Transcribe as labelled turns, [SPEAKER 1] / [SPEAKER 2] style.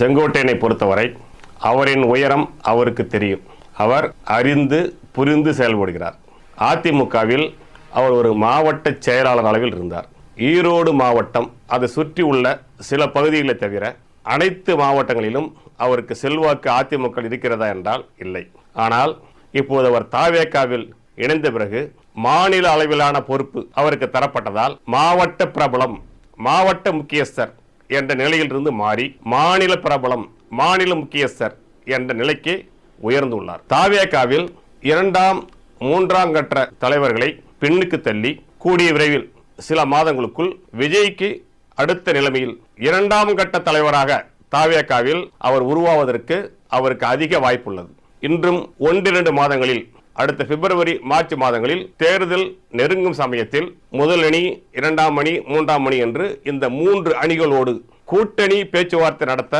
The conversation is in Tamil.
[SPEAKER 1] செங்கோட்டையனை பொறுத்தவரை அவரின் உயரம் அவருக்கு தெரியும். அவர் அறிந்து புரிந்து செயல்படுகிறார். அதிமுகவில் அவர் ஒரு மாவட்ட செயலாளர் அளவில் இருந்தார். ஈரோடு மாவட்டம் அதை சுற்றி உள்ள சில பகுதிகளை தவிர அனைத்து மாவட்டங்களிலும் அவருக்கு செல்வாக்கு அதிமுக இருக்கிறதா என்றால் இல்லை. ஆனால் இப்போது அவர் தாவேக்காவில் இணைந்த பிறகு மாநில அளவிலான பொறுப்பு அவருக்கு தரப்பட்டதால் மாவட்ட பிரபலம் மாவட்ட முக்கியஸ்தர் என்ற நிலையிலிருந்து மாறி மாநில பிரபலம் மாநில முக்கியஸ்தர் என்ற நிலைக்கு உயர்ந்துள்ளார். தாவேகாவில் இரண்டாம் மூன்றாம் கட்ட தலைவர்களை பின்னுக்கு தள்ளி கூடிய விரைவில் சில மாதங்களுக்குள் விஜய்க்கு அடுத்த நிலைமையில் இரண்டாம் கட்ட தலைவராக தாவேகாவில் அவர் உருவாவதற்கு அவருக்கு அதிக வாய்ப்புள்ளது. இன்றும் ஒன்றிரண்டு மாதங்களில் அடுத்த பிப்ரவரி மார்ச் மாதங்களில் தேர்தல் நெருங்கும் சமயத்தில் முதல் அணி இரண்டாம் அணி மூன்றாம் அணி என்று இந்த மூன்று அணிகளோடு கூட்டணி பேச்சுவார்த்தை நடத்த